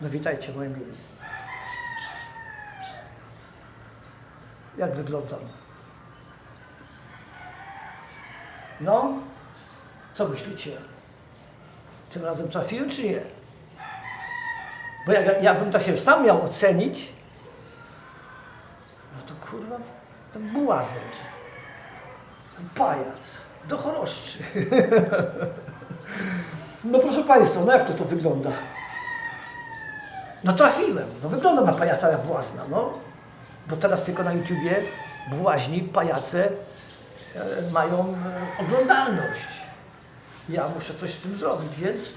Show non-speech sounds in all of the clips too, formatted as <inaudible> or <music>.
No witajcie moi mili. Jak wyglądam? No, co myślicie? Tym razem trafiłem czy nie? Bo jak, jakbym tak się sam miał ocenić, no to kurwa, to błazen, pajac, dochoroszczy. <laughs> No proszę Państwa, no jak to to wygląda? No trafiłem, no wygląda na pajaca jak błazna, no. Bo teraz tylko na YouTubie błaźni, pajace e, mają e, oglądalność. Ja muszę coś z tym zrobić, więc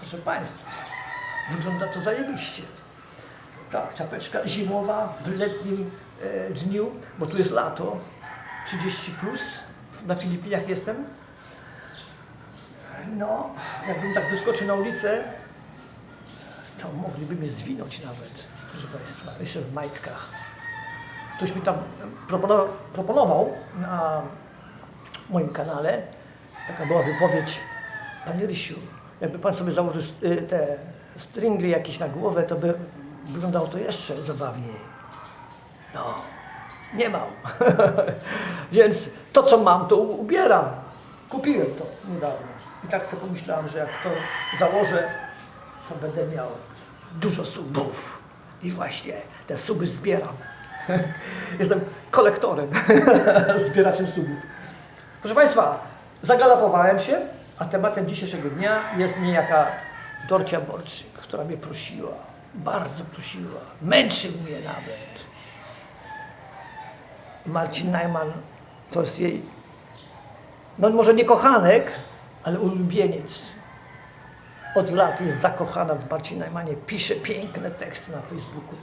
proszę Państwa, wygląda to zajebiście. Tak, czapeczka zimowa w letnim e, dniu, bo tu jest lato, 30 plus, na Filipinach jestem. No, jakbym tak wyskoczył na ulicę, to mogliby mnie zwinąć nawet, proszę Państwa, jeszcze w majtkach. Ktoś mi tam proponował, na moim kanale, taka była wypowiedź, Panie Rysiu, jakby Pan sobie założył y, te stringly jakieś na głowę, to by wyglądało to jeszcze zabawniej. No, nie mam. <laughs> Więc to, co mam, to ubieram. Kupiłem to niedawno. I tak sobie pomyślałem, że jak to założę, to będę miał dużo subów. I właśnie te suby zbieram. <laughs> Jestem kolektorem, <laughs> zbieraczem subów. Proszę Państwa, zagalopowałem się, a tematem dzisiejszego dnia jest niejaka Dorcia Borczyk, która mnie prosiła, bardzo prosiła, męczy mnie nawet. Marcin Najman to jest jej, no może nie kochanek, ale ulubieniec. Od lat jest zakochana w Marcinie Najmanie, pisze piękne teksty na Facebooku.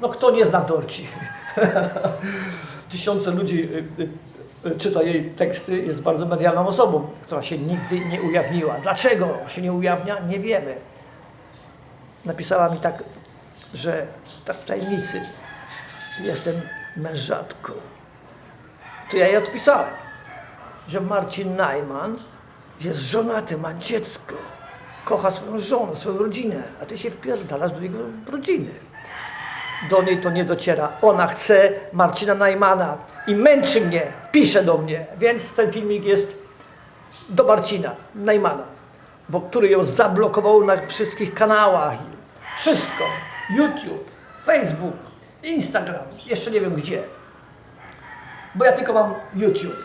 No kto nie zna Dorci? <laughs> Tysiące ludzi y, y, y, czyta jej teksty, jest bardzo medialną osobą, która się nigdy nie ujawniła. Dlaczego się nie ujawnia? Nie wiemy. Napisała mi tak, że tak w tajemnicy jestem mężatką. To ja jej odpisałem, że Marcin Najman jest żonaty, ma dziecko, kocha swoją żonę, swoją rodzinę, a ty się wpierdalasz do jego rodziny. Do niej to nie dociera. Ona chce Marcina Najmana i męczy mnie, pisze do mnie, więc ten filmik jest do Marcina Najmana, bo który ją zablokował na wszystkich kanałach. Wszystko. YouTube, Facebook, Instagram, jeszcze nie wiem gdzie. Bo ja tylko mam YouTube.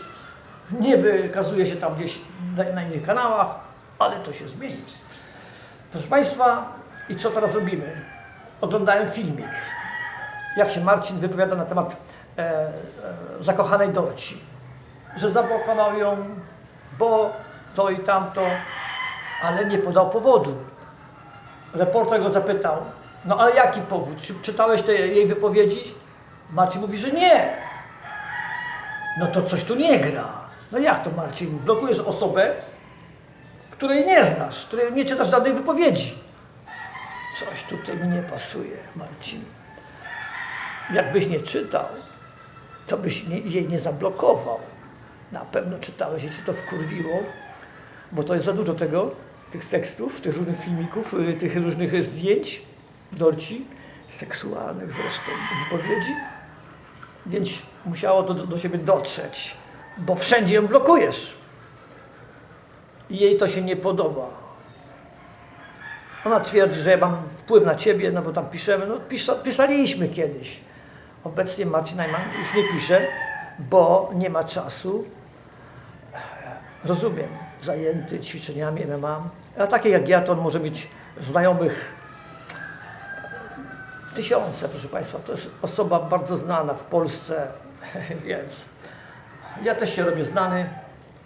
Nie wykazuje się tam gdzieś na, na innych kanałach, ale to się zmieni. Proszę Państwa, i co teraz robimy? Oglądałem filmik, jak się Marcin wypowiada na temat e, e, zakochanej Dorci. Że zablokował ją, bo to i tamto, ale nie podał powodu. Reporter go zapytał, no ale jaki powód? Czy czytałeś te jej wypowiedzi? Marcin mówi, że nie. No to coś tu nie gra. No jak to Marcin? Blokujesz osobę, której nie znasz, której nie czytasz żadnej wypowiedzi. Coś tutaj mi nie pasuje, Marcin. Jakbyś nie czytał, to byś nie, jej nie zablokował. Na pewno czytałeś i ci to wkurwiło, bo to jest za dużo tego, tych tekstów, tych różnych filmików, y, tych różnych zdjęć, dorci, seksualnych zresztą, wypowiedzi. Więc musiało to do, do siebie dotrzeć, bo wszędzie ją blokujesz. I jej to się nie podoba. Ona twierdzi, że ja mam wpływ na ciebie, no bo tam piszemy, no pisa, pisaliśmy kiedyś. Obecnie Marcin Najman już nie pisze, bo nie ma czasu. Rozumiem, zajęty ćwiczeniami MMA. A takie jak ja, to on może mieć znajomych tysiące, proszę Państwa. To jest osoba bardzo znana w Polsce, <laughs> więc ja też się robię znany.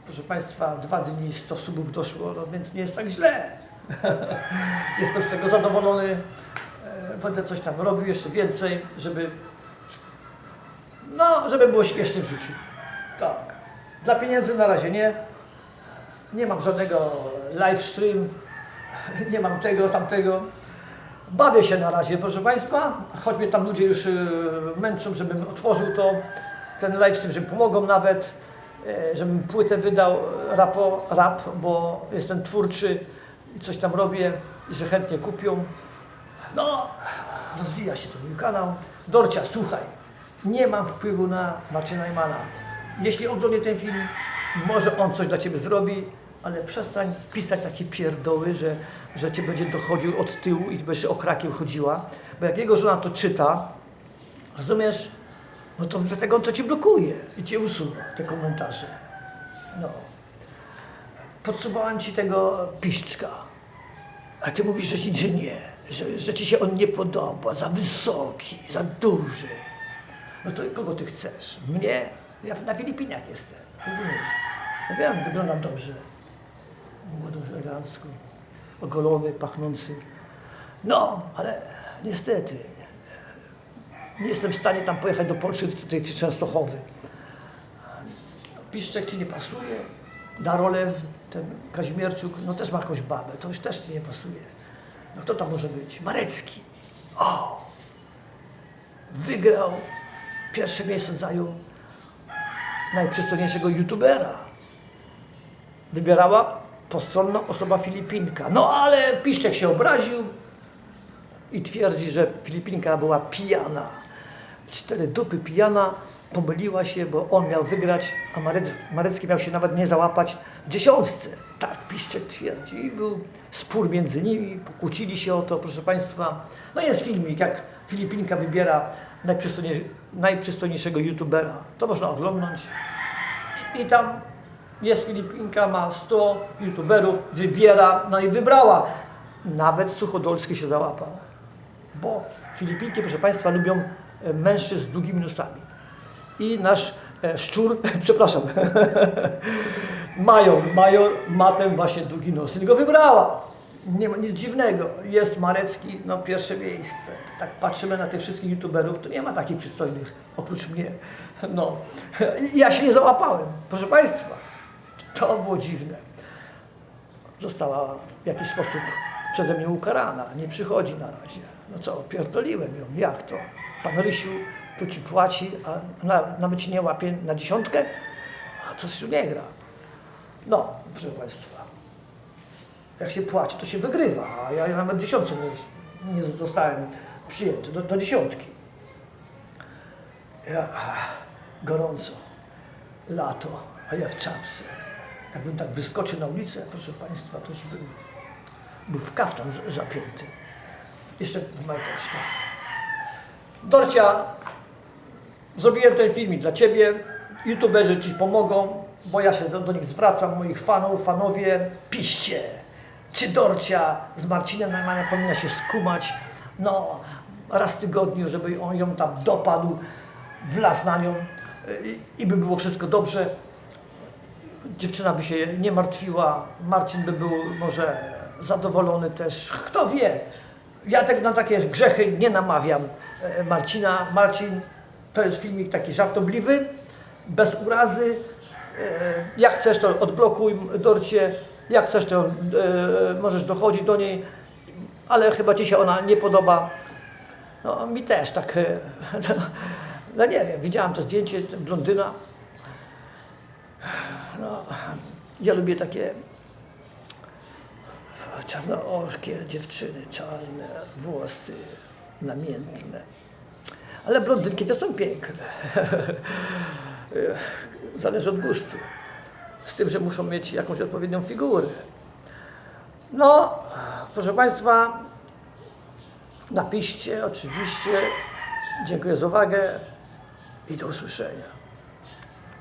Proszę Państwa, dwa dni 100 subów doszło, no więc nie jest tak źle. <laughs> Jestem z tego zadowolony. E, Będę coś tam robił jeszcze więcej, żeby no, żeby było śmiesznie w życiu. Tak. Dla pieniędzy na razie nie. Nie mam żadnego live stream, <laughs> nie mam tego, tamtego. Bawię się na razie, proszę Państwa, choć mnie tam ludzie już y, męczą, żebym otworzył to, ten live stream, że pomogą nawet, e, żebym płytę wydał e, rapo, rap, bo jestem twórczy i coś tam robię i że chętnie kupią. No, rozwija się ten mój kanał. Dorcia, słuchaj, nie mam wpływu na Marcina Najmana. Jeśli oglądnie ten film, może on coś dla Ciebie zrobi, ale przestań pisać takie pierdoły, że, że Cię będzie dochodził od tyłu i będziesz okrakiem chodziła. Bo jak jego żona to czyta, rozumiesz, no to dlatego on to Cię blokuje i Cię usuwa, te komentarze. No. Podsumowałem Ci tego piszczka. A ty mówisz, że ci że nie, że, że ci się on nie podoba, za wysoki, za duży. No to kogo ty chcesz? Mnie? Ja na Filipinach jestem, rozumiesz? No wiem, wyglądam dobrze. Młodo, elegancko, ogolony, pachnący. No, ale niestety nie jestem w stanie tam pojechać do Polski, tutaj czy Częstochowy. Piszczek ci nie pasuje, Darolew, ten Kazimierczuk, no też ma jakąś babę, to już też ci nie pasuje. No kto tam może być? Marecki. O! Wygrał, pierwsze miejsce zajął najprzystojniejszego youtubera. Wybierała postronna osoba Filipinka. No ale Piszczek się obraził i twierdzi, że Filipinka była pijana. Cztery dupy pijana, pomyliła się, bo on miał wygrać, a Marec, Marecki miał się nawet nie załapać w dziesiątce. Tak Piszczek twierdzi. I był spór między nimi, pokłócili się o to, proszę Państwa. No jest filmik, jak Filipinka wybiera najprzystojniej, najprzystojniejszego youtubera. To można oglądnąć. I, I tam jest Filipinka, ma 100 youtuberów, wybiera, no i wybrała. Nawet Suchodolski się załapał. Bo Filipinki, proszę Państwa, lubią mężczyzn z długimi nosami. I nasz e, szczur, <laughs> przepraszam, <laughs> major, major ma ten właśnie długi nos i go wybrała. Nie ma nic dziwnego. Jest Marecki, no pierwsze miejsce. Tak patrzymy na tych wszystkich youtuberów, to nie ma takich przystojnych, oprócz mnie. No, <laughs> ja się nie załapałem. Proszę Państwa, to było dziwne. Została w jakiś sposób przeze mnie ukarana. Nie przychodzi na razie. No co, pierdoliłem ją. Jak to? Pan Rysiu tu ci płaci, a na, nawet ci nie łapie na dziesiątkę? A coś tu nie gra. No, proszę Państwa. Jak się płaci, to się wygrywa, a ja nawet dziesiątce nie, nie zostałem przyjęty do, do dziesiątki. Ja, gorąco, lato, a ja w czapce. Jakbym tak wyskoczył na ulicę, proszę Państwa, to już bym był w kaftan zapięty. Jeszcze w majteczkach. Dorcia, zrobiłem ten filmik dla Ciebie. YouTuberzy Ci pomogą, bo ja się do, do nich zwracam, moich fanów, fanowie, piszcie. Czy Dorcia z Marcinem Najmanem powinna się skumać, no, raz w tygodniu, żeby on ją tam dopadł, wlazł na nią i, i by było wszystko dobrze dziewczyna by się nie martwiła, Marcin by był może zadowolony też, kto wie. Ja tak na takie grzechy nie namawiam e, Marcina. Marcin to jest filmik taki żartobliwy, bez urazy. E, Jak chcesz to odblokuj Dorcie, jak chcesz to e, możesz dochodzić do niej, ale chyba Ci się ona nie podoba. No, mi też tak, <laughs> no nie wiem, widziałam to zdjęcie, blondyna, no, ja lubię takie czarnookie dziewczyny, czarne włosy, namiętne. Ale blondynki też są piękne. <laughs> Zależy od gustu. Z tym, że muszą mieć jakąś odpowiednią figurę. No, proszę Państwa, napiszcie oczywiście. Dziękuję za uwagę i do usłyszenia.